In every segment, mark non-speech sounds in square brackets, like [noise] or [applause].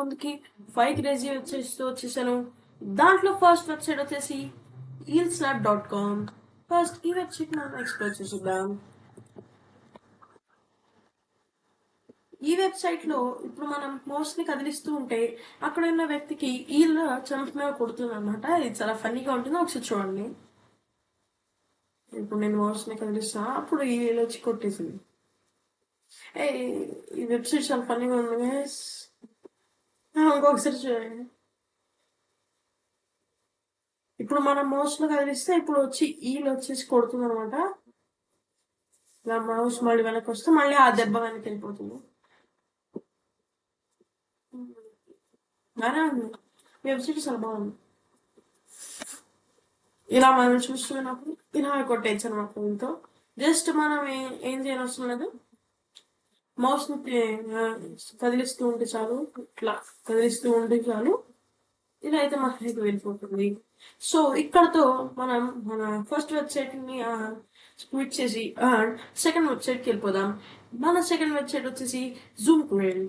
ముందుకి five crazy వెబ్సైట్స్తో వచ్చేసాను. దాంట్లో ఫస్ట్ వెబ్సైట్ వచ్చేసి eel slap dot com first ఈ వెబ్సైట్ మనం ఎక్స్ప్లోర్ చేసేద్దాం. ఈ వెబ్సైట్లో ఇప్పుడు మనం మౌస్ని కదిలిస్తూ ఉంటే అక్కడ ఉన్న వ్యక్తికి ఈల్ చంప మీద కొడుతుంది అనమాట ఇది చాలా ఫన్నీగా ఉంటుంది. ఒకసారి చూడండి. ఇప్పుడు నేను మోస్ట్ని కదిలిస్తా. అప్పుడు ఈల్ వచ్చి కొట్టేసింది. ఏ ఈ వెబ్సైట్ చాలా ఫన్నీగా ఉంది ఇంకొకసారి చూడండి. ఇప్పుడు మనం మౌస్లో కదిలిస్తే ఇప్పుడు వచ్చి ఈల్ వచ్చేసి కొడుతుంది అనమాట ఇలా మౌస్ మళ్ళీ వెనక్కి వస్తే మళ్ళీ ఆ దెబ్బ వెనక్కి వెళ్ళిపోతుంది. బాగానే ఉంది. వెబ్సైట్ చాలా బాగుంది. ఇలా మనం చూస్తున్నప్పుడు ఇలా కొట్టేయచ్చు అనమాట దీంతో. జస్ట్ మనం ఏం చేయనవసరం లేదు. మౌస్ని కదిలిస్తూ ఉంటే చాలు ఇట్లా కదిలిస్తూ ఉంటే చాలు ఇలా అయితే మనకి వెళ్ళిపోతుంది. సో ఇక్కడతో మనం మన ఫస్ట్ వెబ్సైట్ని స్ప్లిట్ చేసి సెకండ్ వెబ్సైట్కి వెళ్ళిపోదాం. మన సెకండ్ వెబ్సైట్ వచ్చేసి జూమ్ క్వేరీ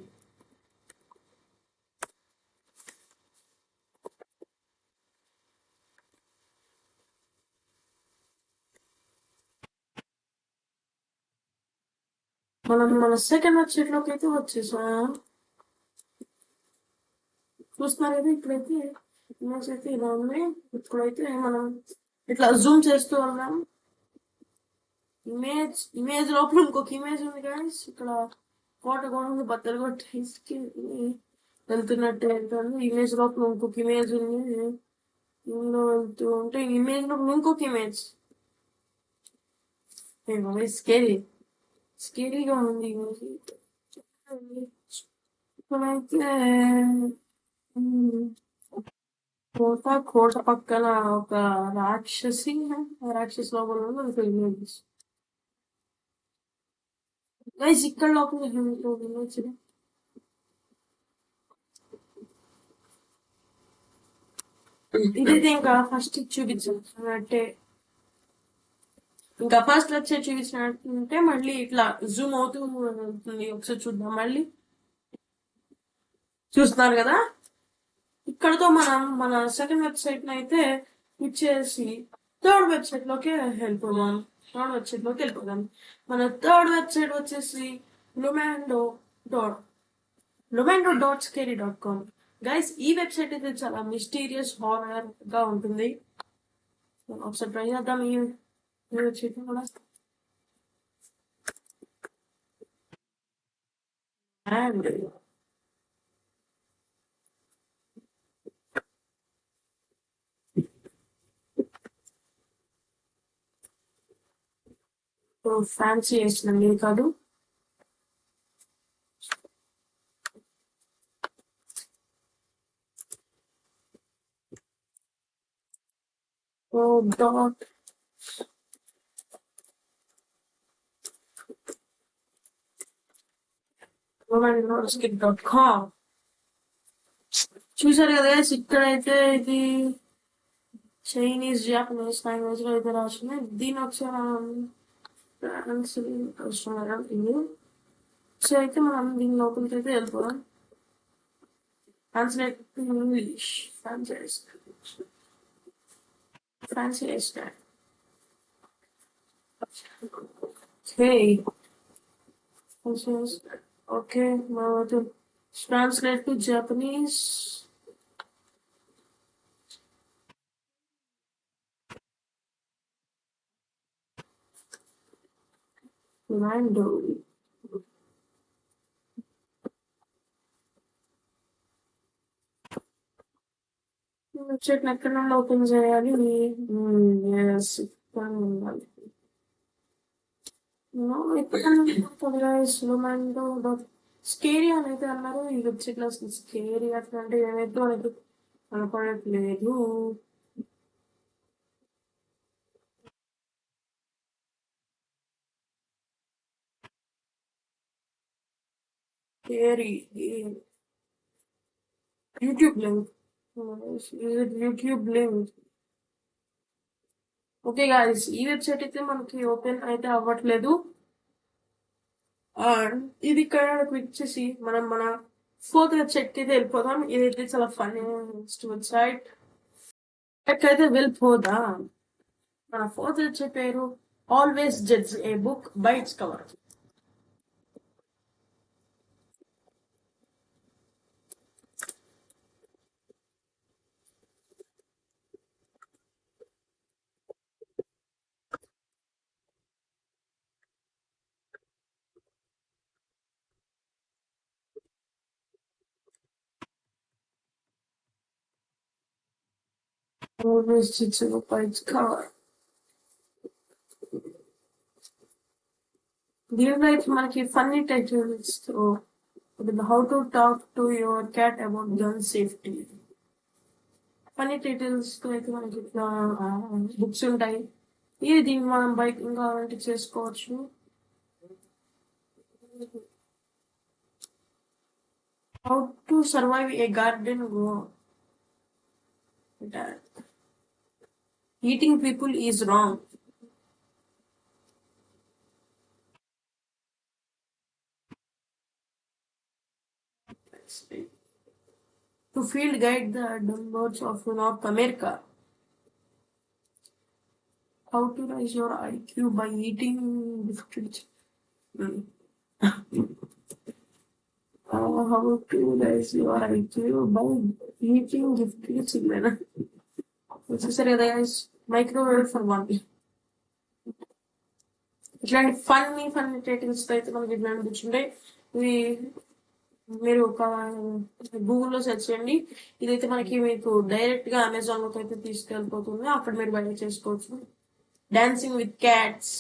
మనం మన సెకండ్ వెబ్సైట్లోకి అయితే వచ్చేసా. చూస్తున్నారు కదా ఇప్పుడైతే ఇమేజ్ అయితే ఇలా ఉంది ఇప్పుడైతే మనం ఇట్లా జూమ్ చేస్తూ ఉన్నాం. ఇమేజ్ ఇమేజ్ లోపల ఇంకొక ఇమేజ్ ఉంది గాయస్ ఇక్కడ కోట కూడా ఉంది బద్దలు కొట్టేసి వెళ్తున్నట్టు వెళ్తుంది ఇమేజ్ లోపల ఇంకొక ఇమేజ్ ఉంది. ఇందులో వెళ్తూ ఉంటే ఇమేజ్ లోపల ఇంకొక ఇమేజ్ స్కేరీ స్కేరీగా ఉంది ఇమేజ్ ఇప్పుడైతే ఉమ్, కోట కోట పక్కన ఒక రాక్షసి ఆ రాక్షసి లోపల ఉంది ఒక ఇమేజ్ గైస్ ఇక్కడ లోపల ఇమేజ్ ఇదైతే ఇంకా ఫస్ట్ చూపించాను అంటే ఇంకా ఫస్ట్ లెక్చర్ చూసినట్టుంటే మళ్ళీ ఇట్లా జూమ్ అవుతూ ఉంటుంది. ఒకసారి చూద్దాం మళ్ళీ. చూస్తున్నారు కదా? ఇక్కడతో మనం మన సెకండ్ వెబ్సైట్ అయితే ఇచ్చేసి థర్డ్ వెబ్సైట్లోకి వెళ్ళిపోదాం. థర్డ్ వెబ్సైట్లోకి వెళ్ళిపోదాం. మన థర్డ్ వెబ్సైట్ వచ్చేసి లుమాండో dot లుమాండో dot scary dot com guys ఈ వెబ్సైట్ అయితే చాలా మిస్టీరియస్ హారర్గా ఉంటుంది. ఒకసారి ట్రై చేద్దాం ఈ ఈ కూడా అండ్ ఫ్యాన్సీ వేసినండి కాదు ఓ డాట్ డాట్ కామ్ చూసారు కదా guys, ఇక్కడైతే ఇది చైనీస్ జాపనీస్ లాంగ్వేజ్ లో అయితే రాసింది దీని ఒకసారి మనం ట్రాన్స్లేట్ అవసరం ఇది సో అయితే మనం దీని లోపలికి అయితే వెళ్ళిపోదాం translate English franchise franchise okay okay మనం translate to Japanese Mando. Website ఎక్కడ నుండి ఓపెన్ చేయాలి ఎస్ ఇక్కడ ఉండాలి No, సులమాండో డాట్ స్కేరీ అని అయితే అన్నారు ఈ వెబ్సైట్లో అసలు స్కేరీ అట్లాంటి ఏమైతే మనకి కనపడట్లేదు scary YouTube link YouTube link okay guys ఈ వెబ్సైట్ అయితే మనకి ఓపెన్ అయితే అవ్వట్లేదు. అండ్ ఇది ఇక్కడ క్లిక్ చేసి మనం మన ఫోర్త్ వెబ్సైట్కి అయితే వెళ్ళిపోదాం. ఇదైతే చాలా ఫనీ వెబ్సైట్ ఎక్కడైతే వెళ్ళిపోదాం. మన ఫోర్త్ వెబ్సైట్ పేరు always judge a book by its cover always judge a book by its cover దీనిలో అయితే మనకి funny titles how to talk to your cat about gun safety funny titles తో అయితే మనకి ఇట్లా బుక్స్ ఉంటాయి ఇది దీన్ని మనం బైక్ ఇంకా అలాంటి చేసుకోవచ్చు how to survive a garden go Eating people is wrong. To field guide the downloads of North America. How to raise your IQ by eating difficult. Mm. [laughs] how, to raise your IQ by eating difficult. This is guys. Microwave for one ఇట్లాంటి funny funny titles అయితే మనకి ఇట్లా books ఉంటాయి ఇవి మీరు ఒక గూగుల్లో search చేయండి. ఇదైతే మనకి మీకు డైరెక్ట్గా అమెజాన్లోకి అయితే తీసుకెళ్ళిపోతుంది. అక్కడ మీరు బయట చేసుకోవచ్చు. Dancing with cats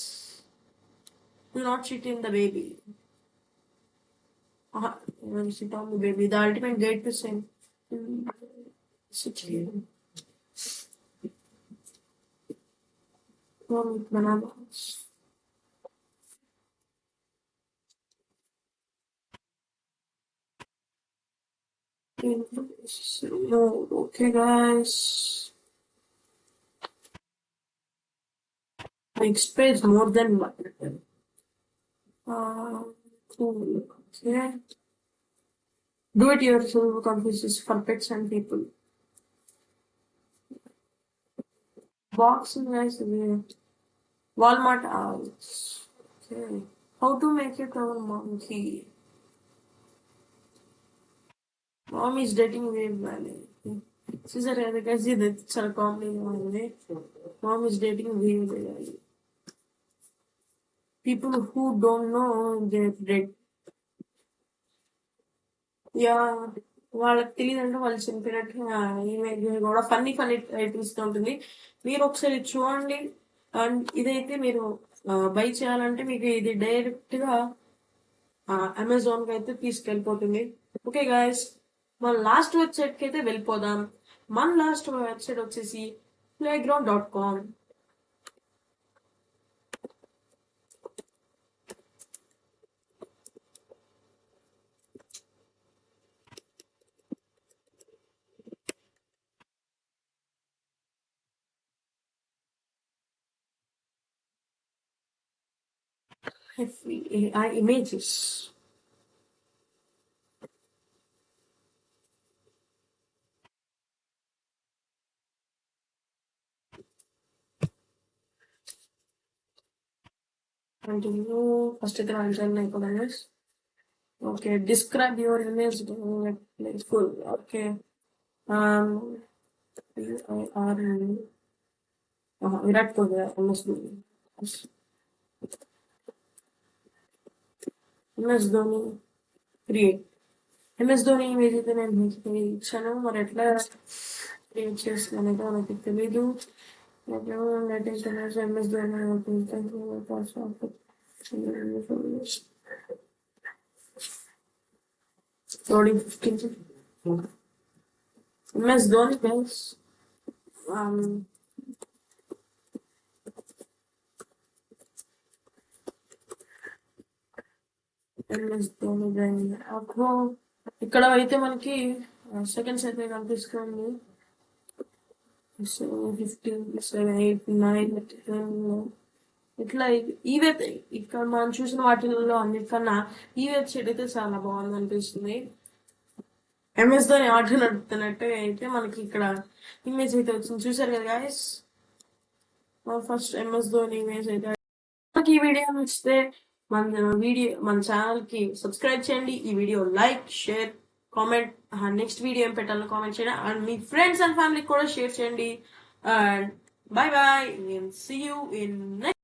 not sit in the baby sit on the baby the ultimate guide to same No, okay, guys. I expect more than one. Uh, cool. Okay. Do it yourself conferences for pets and people. Boxing guys, Walmart owls. Okay. How to make it our monkey? Mom is dating Wave Valley. చూసారు కదా guys ఇది చాలా కామెడీగా ఉంది mom is dating wave valley people who don't know they dead yeah వాళ్ళకి తెలియదంటే వాళ్ళు చనిపోయినట్టు ఈమె కూడా ఫన్నీ ఫన్నీ టైటిల్స్ ఉంటుంది మీరు ఒకసారి చూడండి అండ్ ఇదైతే మీరు బై చేయాలంటే మీకు ఇది డైరెక్ట్గా అమెజాన్కి అయితే తీసుకెళ్ళిపోతుంది. ఓకే గాయస్ మన లాస్ట్ వెబ్సైట్కి అయితే వెళ్ళిపోదాం. మన లాస్ట్ వెబ్సైట్ వచ్చేసి playground dot com. I, don't know. First, of all, I don't like English. Okay. Describe your image. It's cool. Okay. Um, I are. Uh, we're at the almost. Kohli MS MS Dhoni create MS Dhoni image అయితే నేను మీకు ఇచ్చాను మరి ఎట్లా create చేస్తున్నానైతే మనకి తెలీదు latest image MS Dhoni loading fifteen MS Dhoni guys MS అప్పుడు ఇక్కడ అయితే మనకి సెకండ్స్ అయితే కనిపిస్తుంది. So fifteen seven eight nine ఇట్లా ఈ వెబ్ ఇక్కడ మనం చూసిన వాటిల్లో అన్నిటికన్నా ఈ వెబ్సైట్ అయితే చాలా బాగుంది అనిపిస్తుంది. ఎంఎస్ ధోని ఆట నడుపుతున్నట్టు అయితే మనకి ఇక్కడ ఇమేజ్ అయితే వచ్చింది. చూసారు కదా guys first M S Dhoni image అయితే. మనకి ఈ వీడియో నచ్చితే మన వీడియో మన ఛానల్కి సబ్స్క్రైబ్ చేయండి. ఈ video like share comment next video ఏం పెట్టాలో కామెంట్ చేయండి. అండ్ మీ ఫ్రెండ్స్ అండ్ ఫ్యామిలీకి కూడా షేర్ చేయండి. And bye bye see you in next